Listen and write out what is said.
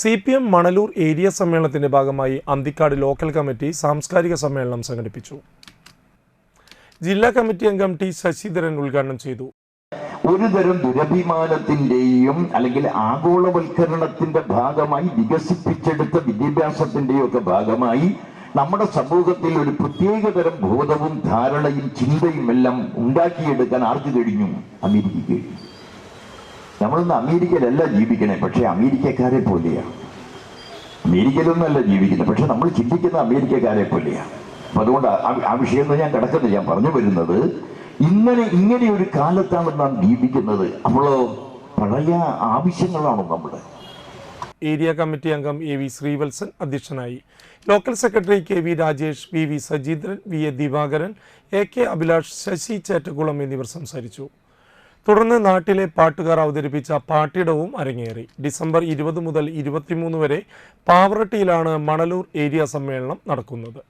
C P M Manalur area സമ്മേളനത്തിന്റെ ഭാഗമായി Anthikad local committee സാംസ്കാരിക സമ്മേളനം സംഘടിപ്പിച്ചു. ജില്ലാ കമ്മിറ്റി അംഗം ടി ശശിധരൻ ഉദ്ഘാടനം ചെയ്തു. ഒരു തരം ദുരഭിമാനത്തിന്റെയും അല്ലെങ്കിൽ ആഗോളവൽക്കരണത്തിന്റെ ഭാഗമായി വികസിപ്പിച്ചെടുത്ത വിദ്യാഭ്യാസത്തിന്റെയും ഒക്കെ ഭാഗമായി നമ്മുടെ സമൂഹത്തിൽ ഒരു പ്രത്യേക തരം ബോധവും ധാരണയും ചിന്തയും എല്ലാം ഉണ്ടാക്കിയെടുക്കാൻ ആർക്ക് കഴിഞ്ഞു? അമേരിക്കയ്ക്ക് കഴിഞ്ഞു. നമ്മളിന്ന് അമേരിക്കയിലല്ല ജീവിക്കണേ പക്ഷേ അമേരിക്കക്കാരെ പോലെയാണ് അമേരിക്കയിലൊന്നല്ല ജീവിക്കുന്നത് പക്ഷെ നമ്മൾ ചിന്തിക്കുന്ന അമേരിക്കക്കാരെ പോലെയാണ് അപ്പൊ അതുകൊണ്ട് ആ- വിഷയം ഞാൻ കിടക്കുന്നില്ല ഞാൻ പറഞ്ഞു വരുന്നത് ഇങ്ങനെ ഇങ്ങനെ ഒരു കാലത്താണ് നാം ജീവിക്കുന്നത്. നമ്മൾ പഴയ ആവശ്യങ്ങളാണോ നമ്മുടെ. ഏരിയ കമ്മിറ്റി അംഗം എ വി ശ്രീവത്സൻ അധ്യക്ഷനായി. Local secretary K V Rajesh V V Sajeendran V A Divakaran A K Abhilash Sasi Chettakkulam എന്നിവർ സംസാരിച്ചു. തുടർന്ന് നാട്ടിലെ പാട്ടുകാർ അവതരിപ്പിച്ച പാട്ടിടവും അരങ്ങേറി. ഡിസംബർ ഇരുപത് മുതൽ ഇരുപത്തിമൂന്ന് വരെ പാവറട്ടിയിലാണ് മണലൂർ ഏരിയ സമ്മേളനം നടക്കുന്നത്.